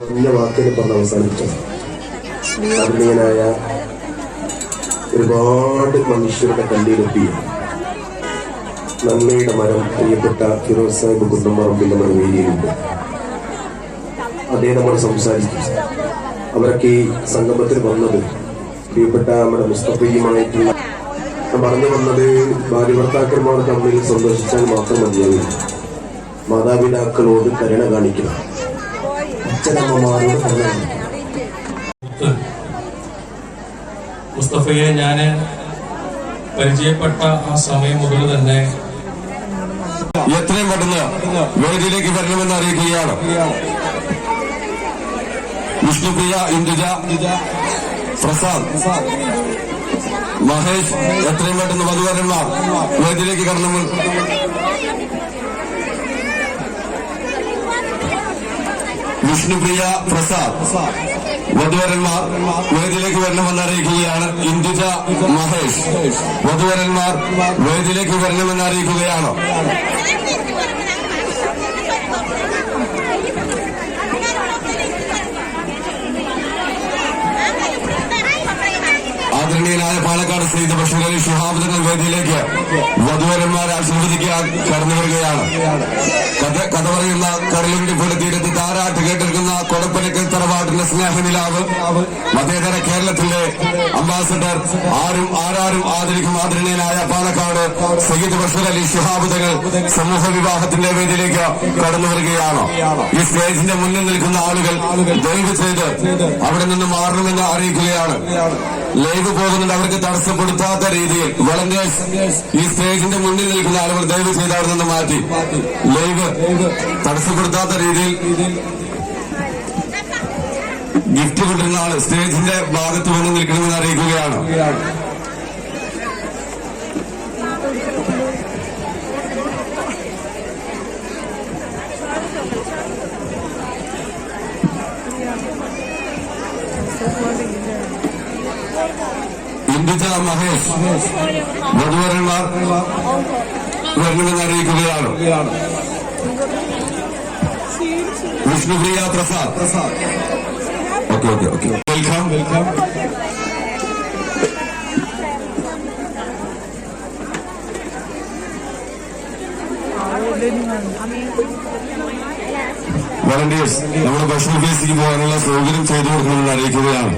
പറഞ്ഞ വാക്കിന് പറഞ്ഞ് അവസാനിപ്പിച്ചു. ആദരണീയനായ ഒരുപാട് മനുഷ്യരുടെ കണ്ണീരൊപ്പി. നന്മയുടെ മരം പ്രിയപ്പെട്ട ഫിറോസ് സാഹിബ് കുന്നമ്പറമ്പിന്റെ മറുവേദിയിലുണ്ട് അദ്ദേഹം നമ്മൾ സംസാരിച്ചു. അവരൊക്കെ ഈ സംഗമത്തിൽ വന്നത് പ്രിയപ്പെട്ട നമ്മുടെ മുസ്തഫയുമായിട്ടുള്ള പറഞ്ഞു വന്നത് ഭാര്യ ഭർത്താക്കന്മാർ തമ്മിൽ സന്തോഷിച്ചാൽ മാത്രം മതിയാവില്ല. മാതാപിതാക്കളോട് കരുണ കാണിക്കണം. മുസ്തഫയെ ഞാൻ പരിചയപ്പെട്ട ആ സമയം മുതൽ തന്നെ എത്രയും പെട്ടെന്ന് വേദിയിലേക്ക് വരണമെന്ന് അറിയിക്കുകയാണ്. വിഷ്ണുപ്രിയ ഇന്ദുജ പ്രസാദ് മഹേഷ് എത്രയും പെട്ടെന്ന് വധുവരന്മാർ വേദിയിലേക്ക് കടന്നു. വിഷ്ണുപ്രിയ പ്രസാദ്. വധുവരന്മാർ വേദിയിലേക്ക് വരണമെന്ന് അറിയിക്കുകയാണ് ഇന്ദുജ മഹേഷ്. വധുവരന്മാർ വേദിയിലേക്ക് വരണമെന്ന് അറിയിക്കുകയാണ്. ആദരണീയനായ പാലക്കാട് സ്ഥിതി ഷിഹാബ് തങ്ങൾ വേദിയിലേക്ക് വധുവരന്മാരെ ആശീർവദിക്കാൻ കടന്നു വരികയാണ്. കഥ കഥ പറയുന്ന കടലിന്റെ പുഴ തീരത്ത് താരാട്ട് കേട്ടിരിക്കുന്ന കൊടപ്പനക്കൽ തറവാട്ടിന്റെ സ്നേഹനിലാവ് മതേതര കേരളത്തിന്റെ അംബാസഡർ ആരും ആരാരും ആദരിക്കും ആദരണീയനായ പാലക്കാട് സയ്യിദ് ബഷീർ അലി ഷിഹാബ് തങ്ങൾ സമൂഹ വിവാഹത്തിന്റെ വേദിയിലേക്ക് കടന്നു വരികയാണ്. ഈ സ്റ്റേജിന്റെ മുന്നിൽ നിൽക്കുന്ന ആളുകൾ ദയവ് ചെയ്ത് അവിടെ നിന്ന് മാറണമെന്ന് അറിയിക്കുകയാണ്. ലൈവ് പോകുന്നുണ്ട്. അവർക്ക് തടസ്സപ്പെടുത്താത്ത രീതിയിൽ വളണ്ടിയേഴ്സ് ഈ സ്റ്റേജിന്റെ മുന്നിൽ നിൽക്കുന്ന ആളുകൾ ദയവ് ചെയ്ത് അവിടെ നിന്ന് മാറ്റി. ലൈവ് തടസ്സപ്പെടുത്താത്ത രീതിയിൽ ഗിഫ്റ്റ് കിട്ടുന്ന ആൾ സ്റ്റേജിന്റെ ഭാഗത്ത് വന്ന് നിൽക്കണമെന്ന് അറിയിക്കുകയാണ്. ഇന്ദുജ മഹേഷ് വധുവരന്മാർ വരണമെന്ന് അറിയിക്കുകയാണ്. Vishnupriya Prasad Prasad okay okay okay welcome welcome volunteers നമ്മുടെ ഭക്ഷണ ഫേസിക്ക് പോകാനുള്ള സൗകര്യം ചെയ്തു കൊടുക്കണമെന്ന് അറിയിക്കുകയാണ്.